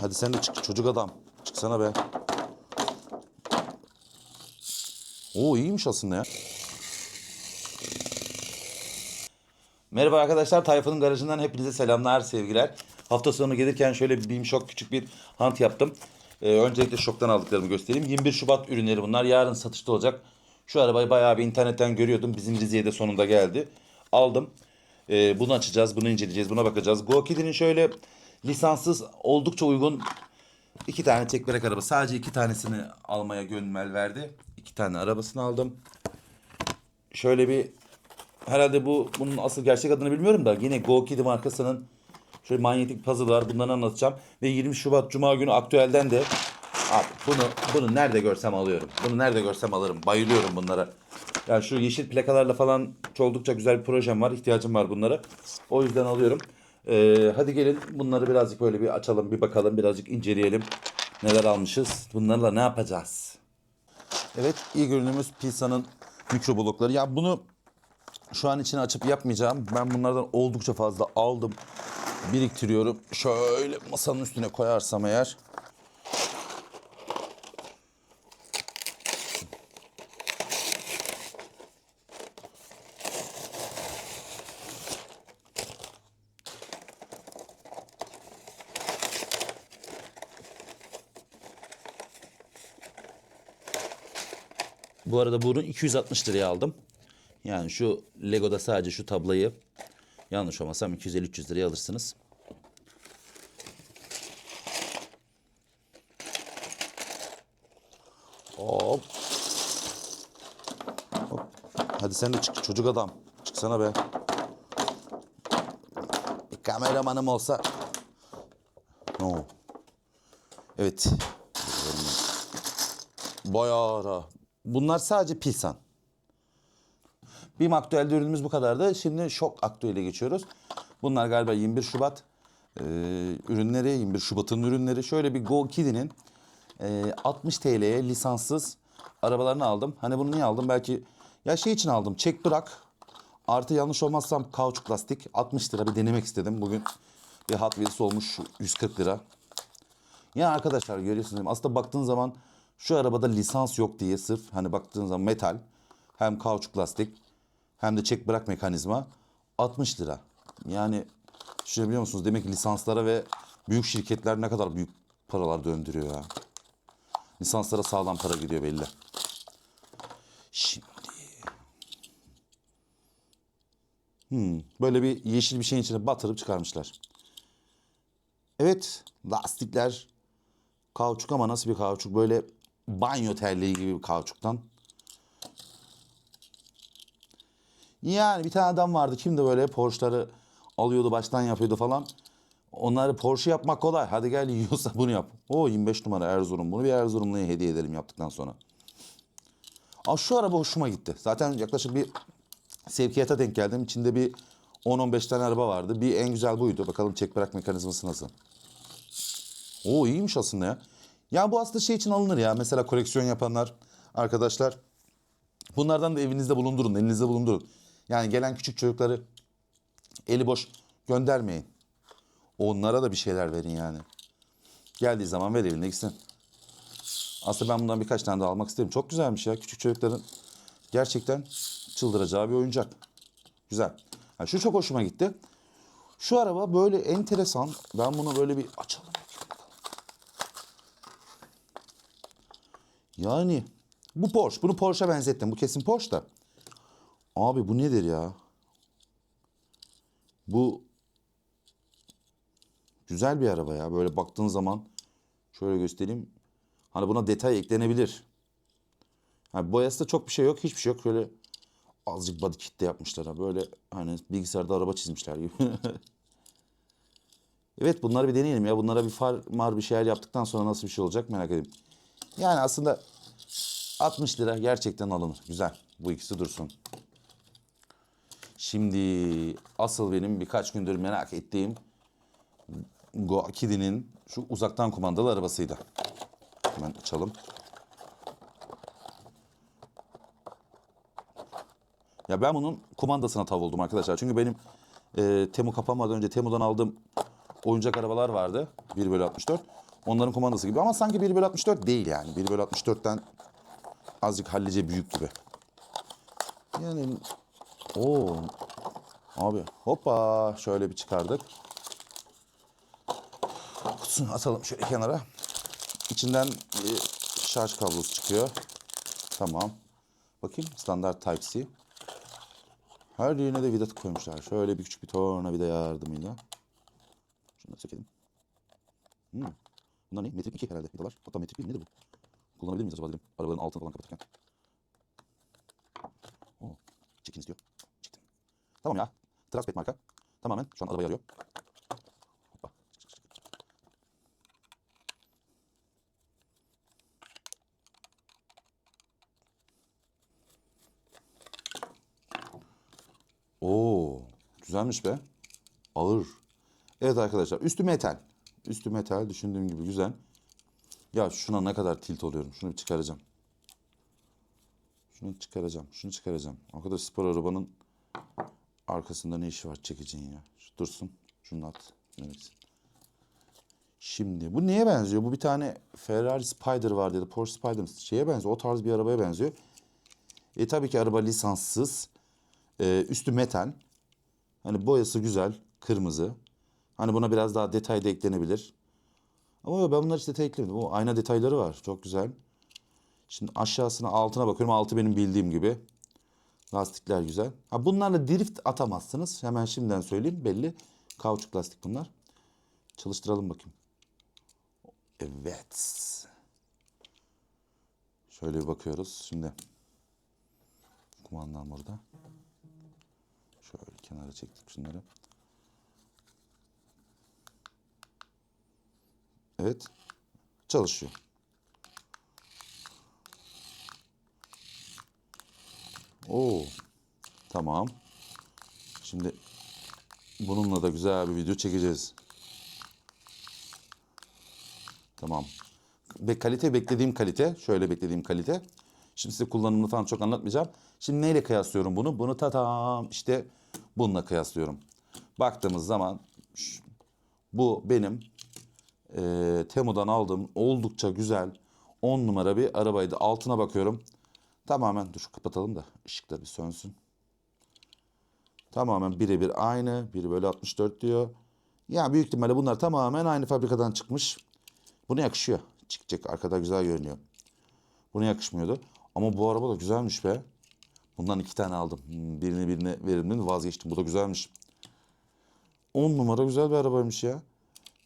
Hadi sen de çık çocuk adam. Çıksana be. Oo iyiymiş aslında ya. Merhaba arkadaşlar. Tayfun'un garajından hepinize selamlar, sevgiler. Hafta sonu gelirken şöyle bir Beam Shock küçük bir hunt yaptım. Ee, öncelikle şoktan aldıklarımı göstereyim. 21 Şubat ürünleri bunlar. Yarın satışta olacak. Şu arabayı bayağı bir internetten görüyordum. Bizim Rize'ye de sonunda geldi. Aldım. Ee, bunu açacağız, bunu inceleyeceğiz, buna bakacağız. Go Kid'in şöyle lisanssız oldukça uygun iki tane tek araba. Sadece iki tanesini almaya gönül verdi. İki tane arabasını aldım. Şöyle bir herhalde bu bunun asıl gerçek adını bilmiyorum da yine Go Kid markasının şöyle manyetik puzzle'lar bunları anlatacağım. Ve 20 Şubat Cuma günü aktüelden de abi bunu bunu nerede görsem alıyorum. Bunu nerede görsem alırım. Bayılıyorum bunlara. Yani şu yeşil plakalarla falan oldukça güzel bir projem var. İhtiyacım var bunlara. O yüzden alıyorum. Ee, hadi gelin bunları birazcık böyle bir açalım, bir bakalım, birazcık inceleyelim. Neler almışız? Bunlarla ne yapacağız? Evet, ilk ürünümüz pizzanın mikroblokları. Ya bunu şu an içine açıp yapmayacağım. Ben bunlardan oldukça fazla aldım. Biriktiriyorum. Şöyle masanın üstüne koyarsam eğer. Bu arada bunu 260 liraya aldım. Yani şu Lego'da sadece şu tablayı yanlış olmasam 250-300 liraya alırsınız. Hop. Hop. Hadi sen de çık çocuk adam. Çıksana be. Bir kameramanım olsa. No. Evet. Bayağı ara. Bunlar sadece pilsan. BİM aktüelde ürünümüz bu kadardı. Şimdi şok aktüele geçiyoruz. Bunlar galiba 21 Şubat e, ürünleri, 21 Şubat'ın ürünleri. Şöyle bir Go Kid'inin e, 60 TL'ye lisanssız arabalarını aldım. Hani bunu niye aldım? Belki ya şey için aldım. Çek bırak. Artı yanlış olmazsam kauçuk lastik 60 lira bir denemek istedim. Bugün bir Hot Wheels olmuş 140 lira. Ya arkadaşlar görüyorsunuz aslında baktığın zaman şu arabada lisans yok diye sırf hani baktığın zaman metal hem kauçuk lastik hem de çek bırak mekanizma 60 lira. Yani düşünebiliyor musunuz? Demek ki lisanslara ve büyük şirketler ne kadar büyük paralar döndürüyor ya. Lisanslara sağlam para gidiyor belli. Şimdi Hmm, böyle bir yeşil bir şeyin içine batırıp çıkarmışlar. Evet, lastikler Kauçuk ama nasıl bir kauçuk? Böyle banyo terliği gibi bir kauçuktan. Yani bir tane adam vardı. Kimdi böyle Porsche'ları alıyordu baştan yapıyordu falan. Onları Porsche yapmak kolay. Hadi gel yiyorsa bunu yap. O 25 numara Erzurum. Bunu bir Erzurumlu'ya hediye edelim yaptıktan sonra. Aa, şu araba hoşuma gitti. Zaten yaklaşık bir sevkiyata denk geldim. İçinde bir 10-15 tane araba vardı. Bir en güzel buydu. Bakalım çek bırak mekanizması nasıl. Oo iyiymiş aslında ya. Ya bu aslında şey için alınır ya. Mesela koleksiyon yapanlar arkadaşlar. Bunlardan da evinizde bulundurun, elinizde bulundurun. Yani gelen küçük çocukları eli boş göndermeyin. Onlara da bir şeyler verin yani. Geldiği zaman ver eline gitsin. Aslında ben bundan birkaç tane daha almak isterim. Çok güzelmiş ya. Küçük çocukların gerçekten çıldıracağı bir oyuncak. Güzel. Ha, şu çok hoşuma gitti. Şu araba böyle enteresan. Ben bunu böyle bir açalım. Yani bu Porsche. Bunu Porsche'a benzettim. Bu kesin Porsche da. Abi bu nedir ya? Bu güzel bir araba ya. Böyle baktığın zaman şöyle göstereyim. Hani buna detay eklenebilir. Ha, boyası da çok bir şey yok. Hiçbir şey yok. Şöyle azıcık body kit de yapmışlar. Ha. Böyle hani bilgisayarda araba çizmişler gibi. evet bunları bir deneyelim ya. Bunlara bir far mar bir şeyler yaptıktan sonra nasıl bir şey olacak merak edeyim. Yani aslında 60 lira gerçekten alınır. Güzel. Bu ikisi dursun. Şimdi asıl benim birkaç gündür merak ettiğim Go Kidi'nin şu uzaktan kumandalı arabasıydı. Hemen açalım. Ya ben bunun kumandasına tav oldum arkadaşlar. Çünkü benim e, Temu kapanmadan önce Temu'dan aldığım oyuncak arabalar vardı. 1 bölü 64. Onların kumandası gibi ama sanki 1 bölü 64 değil yani. 1 bölü 64'ten azıcık hallice büyük gibi. Yani o abi hoppa şöyle bir çıkardık. Kutusunu atalım şöyle kenara. İçinden bir şarj kablosu çıkıyor. Tamam. Bakayım standart Type-C. Her yerine de vida koymuşlar. Şöyle bir küçük bir torna vida yardımıyla. Şunu da sökelim. Hmm. Bunlar ne? Metrik 2 herhalde vidalar. Hatta metrik 1 nedir bu? Kullanabilir miyiz acaba dedim. Arabanın altını falan kapatırken. Oo. Çekin istiyor. Çektim. Tamam ya. Transpet marka. Tamamen şu an arabaya arıyor. Hoppa. Oo, güzelmiş be. Ağır. Evet arkadaşlar, üstü metal. Üstü metal düşündüğüm gibi güzel. Ya şuna ne kadar tilt oluyorum. Şunu bir çıkaracağım. Şunu çıkaracağım. Şunu çıkaracağım. O kadar spor arabanın arkasında ne işi var çekeceğin ya. Şu dursun. Şunu at. Evet. Şimdi bu neye benziyor? Bu bir tane Ferrari Spider var dedi. Porsche Spider mı? şeye benziyor. O tarz bir arabaya benziyor. E tabii ki araba lisanssız. Ee, üstü metal. Hani boyası güzel. Kırmızı. Hani buna biraz daha detay da eklenebilir. Ama ben bunları hiç detay eklemedim. O ayna detayları var. Çok güzel. Şimdi aşağısına altına bakıyorum. Altı benim bildiğim gibi. Lastikler güzel. Ha bunlarla drift atamazsınız. Hemen şimdiden söyleyeyim. Belli. Kauçuk lastik bunlar. Çalıştıralım bakayım. Evet. Şöyle bir bakıyoruz. Şimdi kumandam burada. Şöyle kenara çektik şunları. Evet. Çalışıyor. Oo. Tamam. Şimdi bununla da güzel bir video çekeceğiz. Tamam. Ve kalite beklediğim kalite. Şöyle beklediğim kalite. Şimdi size kullanımını falan çok anlatmayacağım. Şimdi neyle kıyaslıyorum bunu? Bunu tatam işte bununla kıyaslıyorum. Baktığımız zaman bu benim eee Temu'dan aldığım oldukça güzel 10 numara bir arabaydı. Altına bakıyorum. Tamamen dur kapatalım da ışıklar bir sönsün. Tamamen birebir aynı. 1 bölü 64 diyor. Ya büyük ihtimalle bunlar tamamen aynı fabrikadan çıkmış. Buna yakışıyor. Çıkacak arkada güzel görünüyor. Buna yakışmıyordu. Ama bu araba da güzelmiş be. Bundan iki tane aldım. Hmm, Birini birine verimden vazgeçtim. Bu da güzelmiş. 10 numara güzel bir arabaymış ya.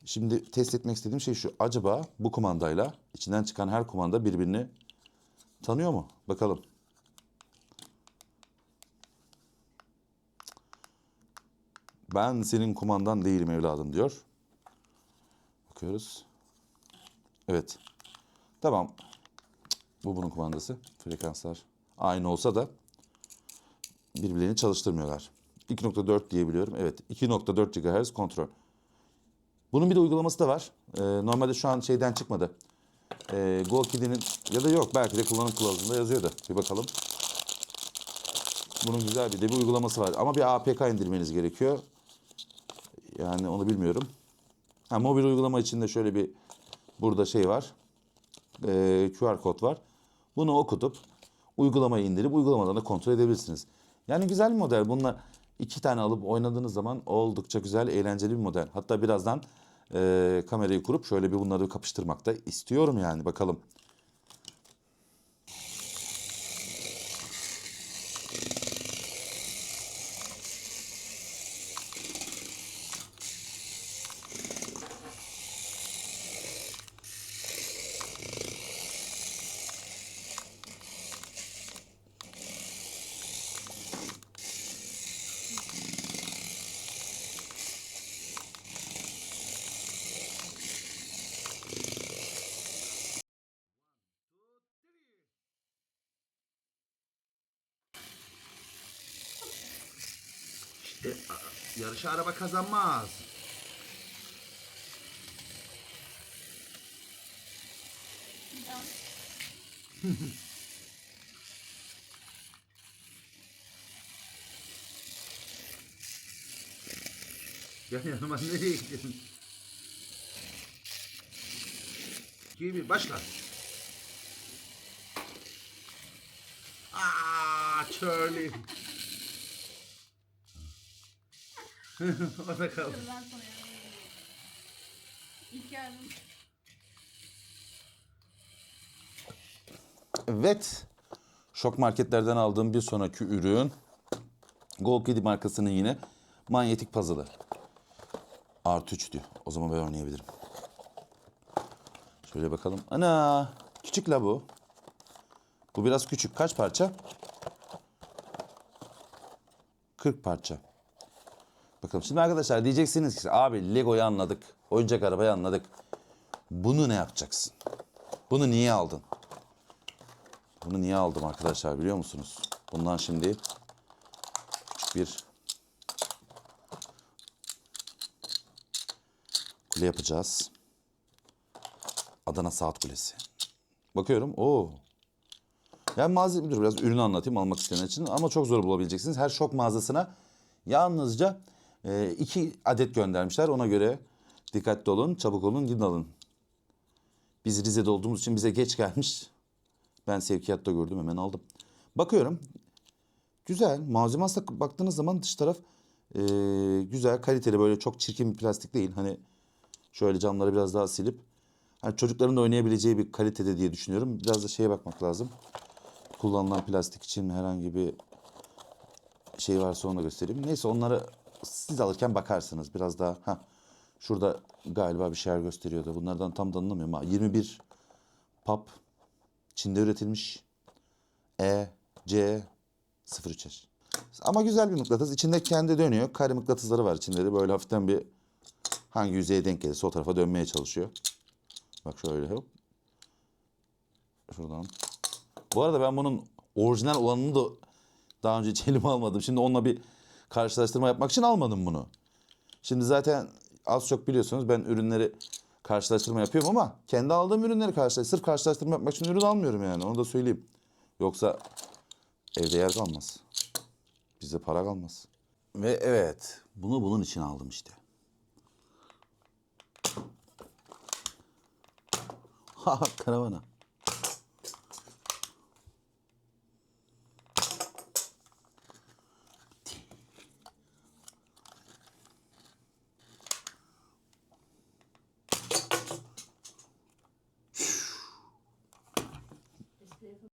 Şimdi test etmek istediğim şey şu. Acaba bu kumandayla içinden çıkan her kumanda birbirini tanıyor mu? Bakalım. Ben senin kumandan değilim evladım diyor. Bakıyoruz. Evet. Tamam. Bu bunun kumandası. Frekanslar aynı olsa da birbirlerini çalıştırmıyorlar. 2.4 diyebiliyorum. Evet. 2.4 GHz kontrol. Bunun bir de uygulaması da var. Ee, normalde şu an şeyden çıkmadı. Ee, Go Kid'inin ya da yok belki de kullanım kılavuzunda yazıyor da. Bir bakalım. Bunun güzel bir de bir uygulaması var. Ama bir APK indirmeniz gerekiyor. Yani onu bilmiyorum. Ha, mobil uygulama içinde şöyle bir burada şey var. Ee, QR kod var. Bunu okutup uygulamayı indirip uygulamadan da kontrol edebilirsiniz. Yani güzel bir model. Bununla iki tane alıp oynadığınız zaman oldukça güzel, eğlenceli bir model. Hatta birazdan e, kamerayı kurup şöyle bir bunları kapıştırmak da istiyorum yani. Bakalım. İşte yarışı araba kazanmaz. Gel yanıma nereye gidiyorsun? 2, 1 başla. Aa, Charlie. o da kaldı. İlk yardım. Evet. Şok marketlerden aldığım bir sonraki ürün. Gold Kedi markasının yine manyetik puzzle'ı. Artı 3 diyor. O zaman ben oynayabilirim. Şöyle bakalım. Ana! Küçük la bu. Bu biraz küçük. Kaç parça? 40 parça. Bakalım şimdi arkadaşlar diyeceksiniz ki abi Lego'yu anladık. Oyuncak arabayı anladık. Bunu ne yapacaksın? Bunu niye aldın? Bunu niye aldım arkadaşlar biliyor musunuz? Bundan şimdi bir kule yapacağız. Adana Saat Kulesi. Bakıyorum. Oo. Yani malzeme dur biraz ürünü anlatayım almak isteyenler için ama çok zor bulabileceksiniz. Her şok mağazasına yalnızca e, iki adet göndermişler. Ona göre dikkatli olun, çabuk olun, gidin alın. Biz Rize'de olduğumuz için bize geç gelmiş. Ben sevkiyatta gördüm hemen aldım. Bakıyorum. Güzel. Malzeme baktığınız zaman dış taraf e, güzel, kaliteli böyle çok çirkin bir plastik değil. Hani şöyle camları biraz daha silip hani çocukların da oynayabileceği bir kalitede diye düşünüyorum. Biraz da şeye bakmak lazım. Kullanılan plastik için herhangi bir şey varsa onu göstereyim. Neyse onları siz alırken bakarsınız. Biraz daha ha şurada galiba bir şeyler gösteriyordu. Bunlardan tam da anlamıyorum ama 21 pap Çin'de üretilmiş. E, C, 03'er. Ama güzel bir mıknatıs. İçinde kendi dönüyor. Kare mıknatısları var içinde de. Böyle hafiften bir hangi yüzeye denk gelirse o tarafa dönmeye çalışıyor. Bak şöyle hop. Şuradan. Bu arada ben bunun orijinal olanını da daha önce hiç elime almadım. Şimdi onunla bir karşılaştırma yapmak için almadım bunu. Şimdi zaten az çok biliyorsunuz ben ürünleri karşılaştırma yapıyorum ama kendi aldığım ürünleri karşılaş. Sırf karşılaştırma yapmak için ürün almıyorum yani. Onu da söyleyeyim. Yoksa evde yer kalmaz. Bizde para kalmaz. Ve evet bunu bunun için aldım işte. Ha karavana.